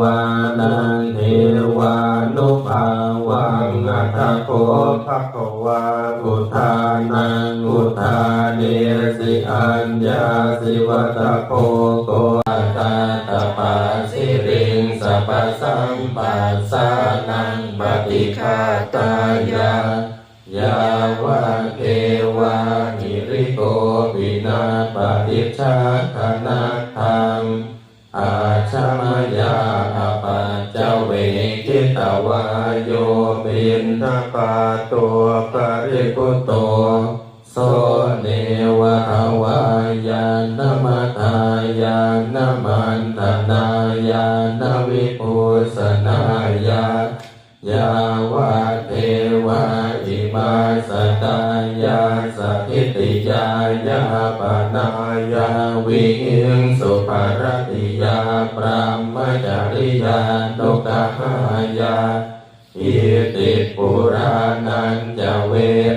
วานังเทวานุภาวังอัตโคภะคะวาอุทานังอุทาเนสิอัญญาสิวัตโคโกตาตปาสิริงสัพสัมปัสส เจเวกิตวายโยบินทปาตัวปริกุตโตโสเนวะวายานมทายานมันตนายานวิปุสนายายาวะเทวะอิมาสตายาสกิติยายาปนายาวิหิงสุภารติยาปรามจริยา นุกหายาอิติปุรานันจะเว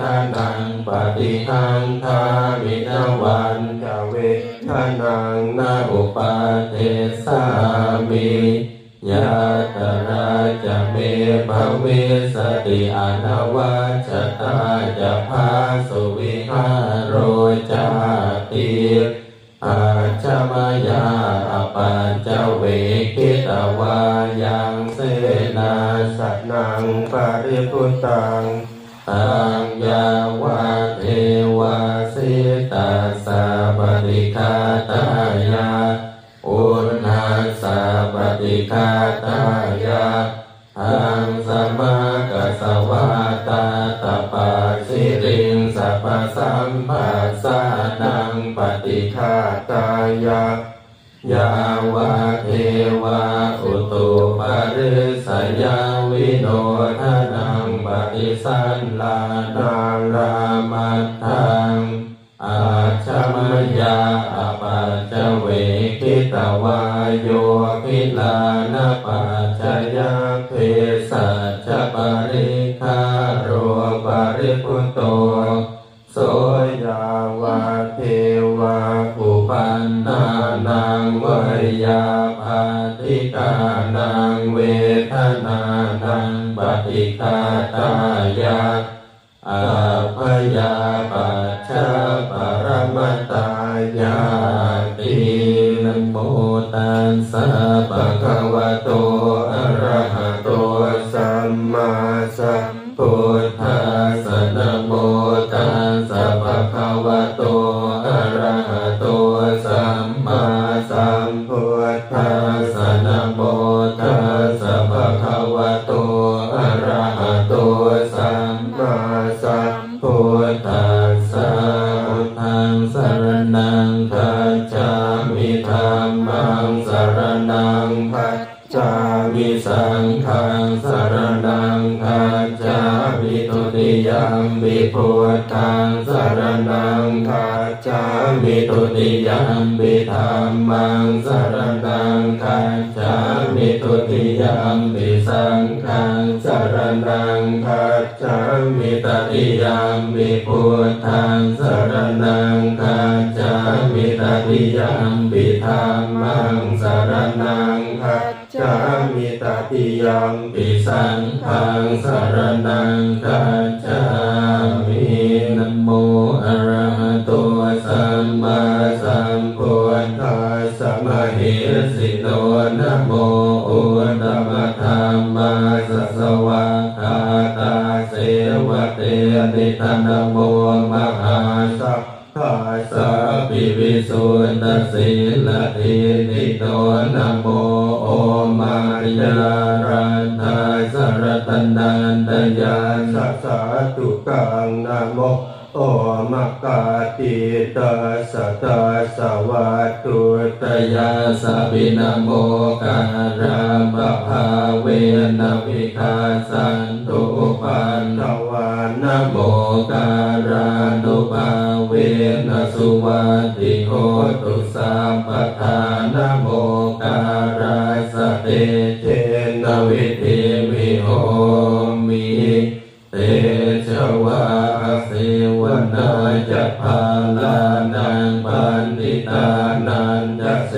ทนังปฏิหังคามินวันจะเวทนังนาอุปาเทสามิยาตราจะเมภเวสติอนาวัชตาจะพาสุวิหารโรจาติอาชมายาอปัญจเวกิตวา ตังตังยาวาเทวาสิตาสาปฏิคาตายาอุณาสาปฏิคาตายาอังสมากัสวาตาตปาสิริงสัพสัมปัสสานังปฏิฆาตายายาวาเทวาอุตุปาริสยาวิโน สันลานารามัตังอาชมยาอปัจจเวคิตวายโยคิลานปา รมตายาตินโมตัสสะปะคะวะโต จามิธัมมังสารณังคัจามิสังฆังสารณังคัจามิทุติยัมปิพุทธังสารณังคัจามิทุติยัมปิธัมมังสารณังคัจามิทุติยัมปิสังฆังสารณังคัจามิตติยัมปิพุทธังสารณังคั จฉามิตติยัมปิธัมมังสารณังคัจฉามิตติยัมปิสังฆังสารณังคัจฉามินโมอะระหะโตสัมมาสัมพุทธัสสะมะเหสิโนนะโมอุตตมะธรรมาสัสวะคาตาเสวะเตนิทานะโธสิลทินิโตนะโมโอมาริยารันทาสรตันดันตยาสัสสะตุกังนะโมโอมกาติตาสะตาสวัตตุตยาสบินโมการามะภาเวนะวิคาสันตุปันตวานโมการ วัติโหตุสัมปทานโมการาสเตเจนวิธิวิโหมิเตชวะเสวนาจะพาลานังปันติตานันจะเส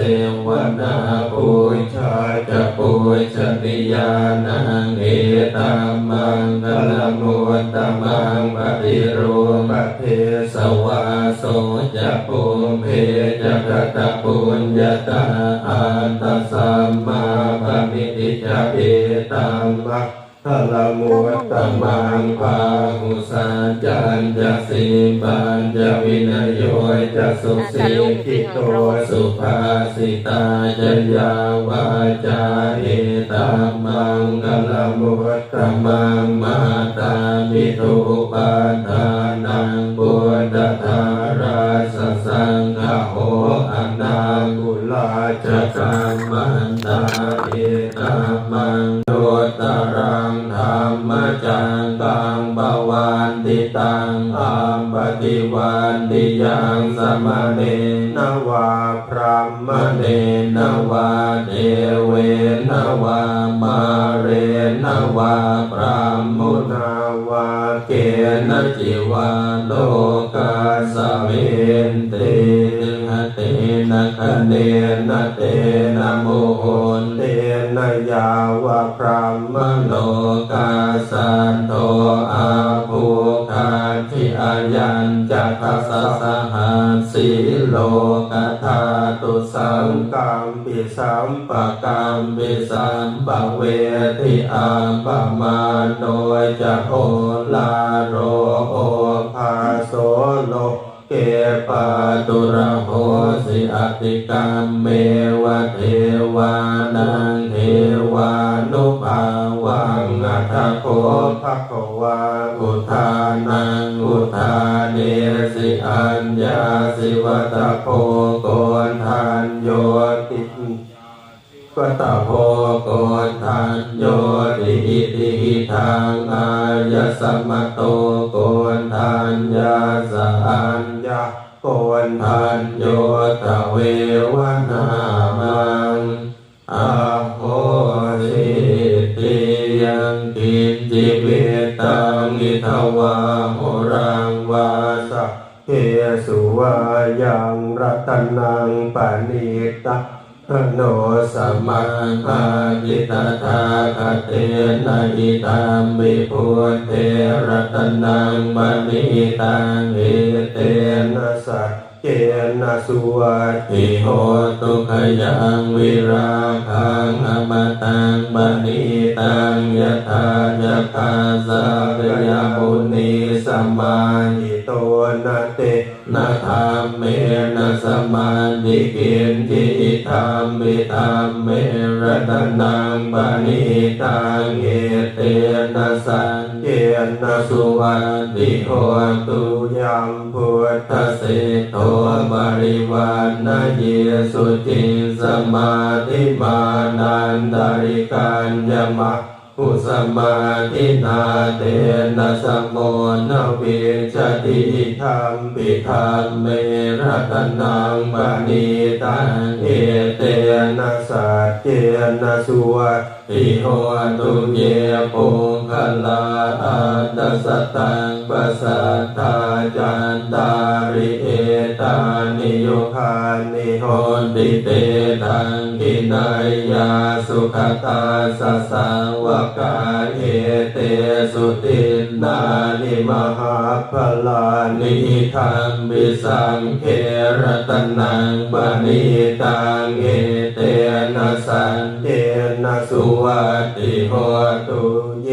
วนาปุชาจะปุชนิยานังเอตัมมังกลมุตตมังปฏิรูปเทสวา จะปุเพจะกตปุญญาตาอันตสัมมาปมิติจะเอตัมมังทละมุตตมังภาหุสัจจันจะสีปัญจะวินโยจะสุสีทิโตสุภาสิตาจัญญาวาจาเอตัมมังกลมุตตมังมาตามิทุปาทา ตังอัมปฏิวันติยังสมเนนวาพรหมเนนวาเทเวนวามาเรนวาพรหมุนาวาเกณจิวาโลกาสเวนเตหเตนะคะเนนะเตนะโมโหนเตนะยาวะพรหมโลกาสันโทอา ญจักขสสหัสสีโลกธาตุสังกัมปิสัมปะกัมปิสัมปะเวทิอัมปะมาโนยจะโอลาโรโอภาโสโลเกปาตุระโหสิอติกรรมเมวะเทวานังเทวานุภา วังอัตถโคภะคะวาอุทานังอุทาเนสิอัญญาสิวัตโพโกนทันโยติปัตโพโกทันโยติอิติหิทางอายสัมมโตโกนทันยาสัญญาโกนทันโยตะเววนา วาโหรังวาสะเฮสุวายังรัตนังปณิตาโนสัมมาอาจิตตาคเตนะอิตามิพุเตรัตนังมณิตังเอเตนะสัต เจนะสุวัติโหตุขยังวิราคังอมตังมณีตังยะถายะคาสัพยามุนีสัมมาหิโตนะเต นะธรรมเมนะสมานิเกินทิธรรมิธรรมเมระตนังปณิตังเอเตนะสังเกนะสุวัตติโหตุยัมพุทธเสโทบริวารนะเยสุจิสมาธิมานันตาริกัญญมะ อุสมาทินาเตนะสมโมนะเวชติธรรมปิธรรมเมรัตนังปณิตังเอเตนะสัจเจนะสุวัตติโหตุเยปุงคลาอัตสตังปัสสัทธาจันตาริเอ นิโยคานิโหติเตทังกินายยาสุขตาสัสสาวกาเอเตสุตินนานิมหาพลานิทังบิสังเครตนังบานิตังเอเตนะสันเต นะสุวัติโหตุเย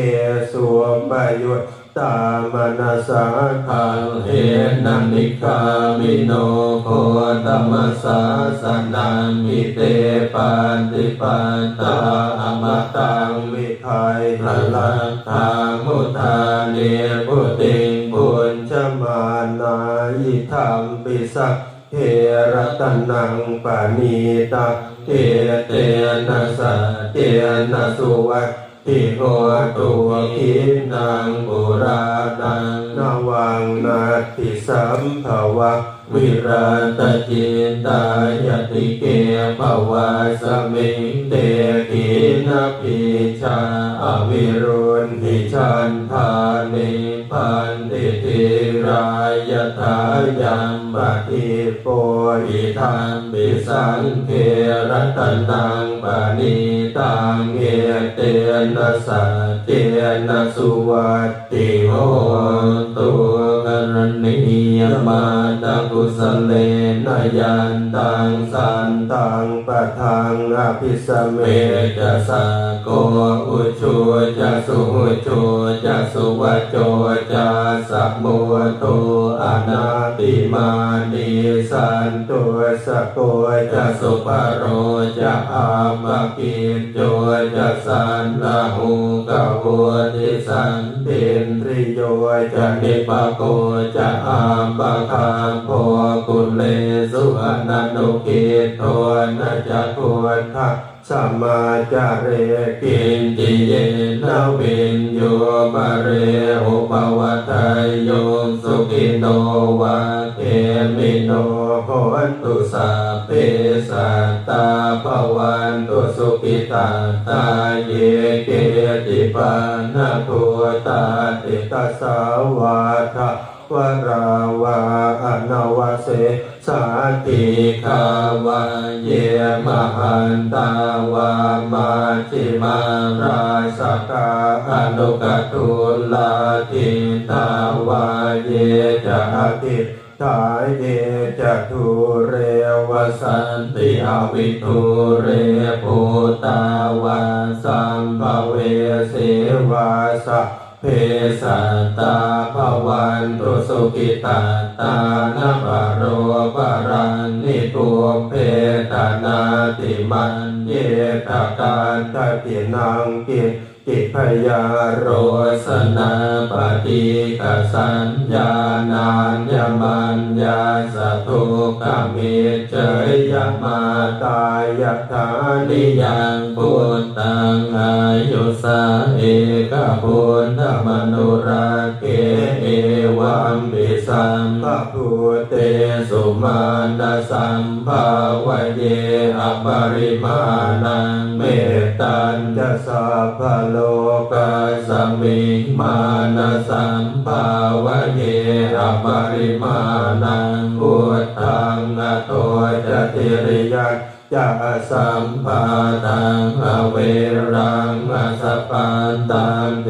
สุปยุตตามนาสาคังเอนันนิกามิโนโคตมัสสาสนังมิเตปันติปันตาอมตังมิไทยพลังทามุทาเนพุติงปุญชมานายิธรรมปิสัก เทระตนังปานีตาเทเตนะสัจเจนะสุวัตทิโหตัวคินังบุรานังนวังนาทิสัมภวะวิรัตจิตายติเกภวะสมิงเตกินพิชาอวิรุณทิชันทานิพันติธิ รายถายังปฏิโปอิทังปิสังเทรัตนังปณิตังเอเตนะสัตเตนะสุวัตติโหตุ นิยมาตกุสเลนยานตังสันตังปะทังอภิสเมจะสะโกอุชูจะสุหุชูจะสุวัจโจจะสัมโมโต อนาติมานิสันตุสโกจะสุปโรจะอามกิจโจจะสันลาหูกโวทิสันตินทริโยจะนิปโกจะอาปะคามโพ เลสุอนันตุกิจโทนะจะโกทักสัมมาจาเรกินจิเยนะวินโยบาเรอุปวัตยโยสุขิโนวะเกมิโนโหตุสัพเพสัตตาภวันตุสุขิตาตาเยเกติปานะทุตาติตาสาวาทะ วราวาอนาวเสสาติคาวาเยมหันตาวามาจิมาราสกาอนุกตุลาทิตาวาเยจะติทายเยจะทุเรวสันติอวิทุเรภูตาวาสัมภเวเสวาสะ เพสัตตาภวันตุสุกิตาตานาปโรปรันนิปุเพตานาติมันเยตาการตตินังกิ กิพยาโรสนาปฏิกสัญญานานยมันยาสทุกามิเจยมาตายฐานิยังพุทธังอายุสาเอกพุทธมนุราเกเอวัมปิสัมภพุเตสุมาณสัมภาวเยอปริมาณังเม ตัญจะสัพพโลกาสมิงมานะสัมภาวะเยอปริมาณังพุทธังอโตจะติริยันจะสัมภาตังอเวรังอสปปันตังเต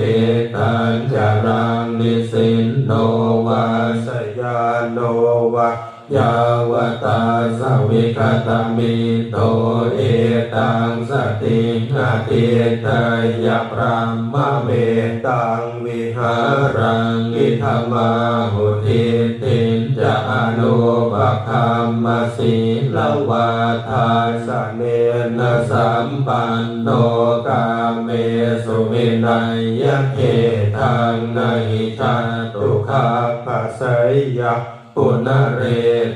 ตังจารังนิสินโนวาสยานโนวายา ตาสวิคตมิโตเอตังสตินาติตยพรามเมตังวิหารังอิธรรมาหุทิตินจะอนุปคัมมสีลวาทาสเนนะสัมปันโนกาเมสุมินัยยะเขทังนาหิชาตุขาภาสยยะ ปุณเร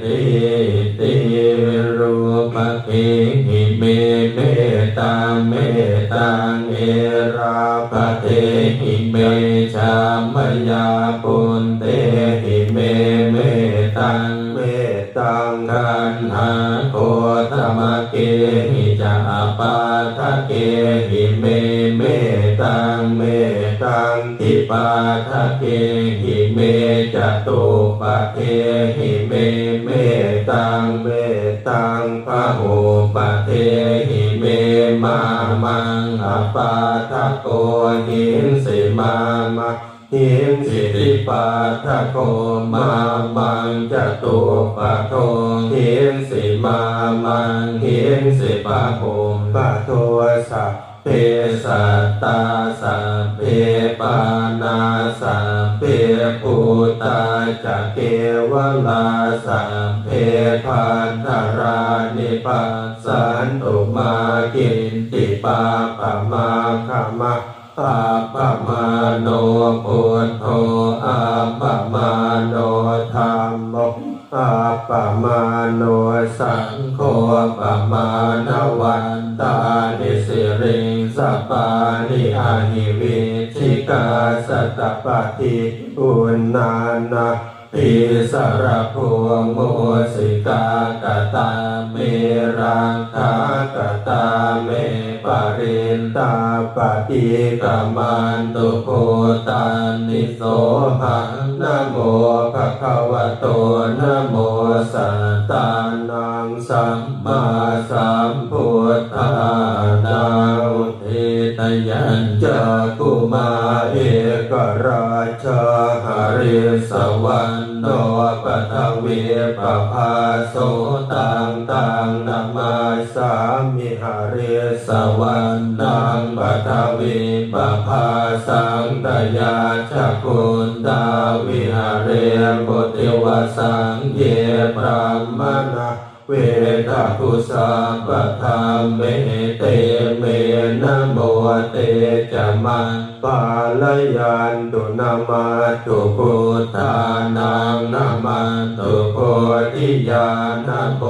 ติติรูปเกหิเมเมตังเมตังเอราปเทหิเมชามยาปุณเตหิเมเมตังเมตังกันหาโคธรรมเกหิจาปาทะเกหิเมเมตังเม ตังทิปาทะเกหิเมจตุปะเทหิเมเมตังเมตังพะโหปะเทหิเมมามังอปาทะโกหินสิมามาหินสิริปาทะโกมามังจตุปะโทหินสิมามังหินสิปะโหปะโทสัพ เพสัตตาสัพเพปานาสัพเพภูตาจะเกวลาสัพเพพันธรานิปัสสันตุมากินติปาปะมาคามะปาปะมาโนพุทโธอาปะมาโนธรรม อาปะมาโนสังโฆปะมาณวันตานิสิริงสปปานิอาหิวิชิกาสตตปฏิอุณนานา ปิสรพวงโมสิกากตาเมรังคากตาเมปรินตาปฏิกามันตุโคตานิโสหังนะโมภะคะวะโตนะโมสัตตานังสัมมาสัมพุทธานา ยัญจะกุมาเอกราชาหาริสวรรณโนปะทวีปภาโสตังตังนามาสามิหาริสวรรณังปะทวีปภาสังตยาชกุนดาวิหาเรปุติวสังเยปรามณะ วทาภุสาปะธรรมเมเตเมนะโมเตจะมังปาลยันตุนามาตุพุทธานังนามาตุโพธิญาณโม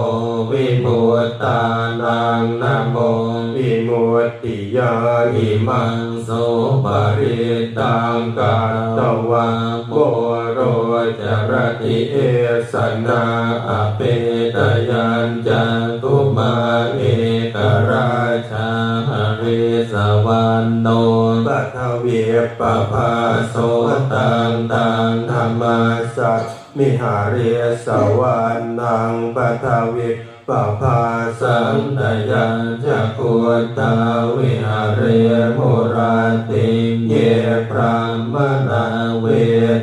วิมุตตานังนะโมวิมุตติยาอิมังโสปริตังกาตวะโกโรจรติเอสนาอเปตยัญ จันตุมาเอกราชาริสวรรณโนปัทเวียปะภาโสตังตังธรรมาสัจมิหาเรสวรรณังปัทวีปะภาสังตยัญจะพุทธาวิหาเรมุราติเยพรามนาเว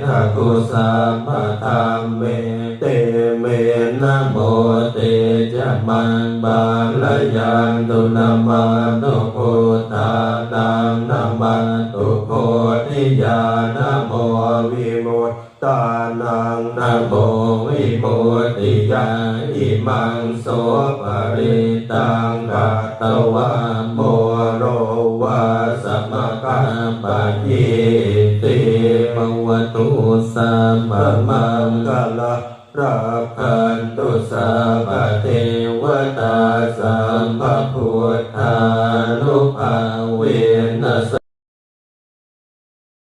ทกุสัมปะธรรมเมเตเม นะโมเตจะมังบาลยันตุนามาตุโพธานังนามาตุโพธิญาณโมวิมุตตานังนะโมวิมุตติยาอิมังโสปริตังกัตตวะโมโรวาสมกัปปะยิติมวตุสัมมามังกลารั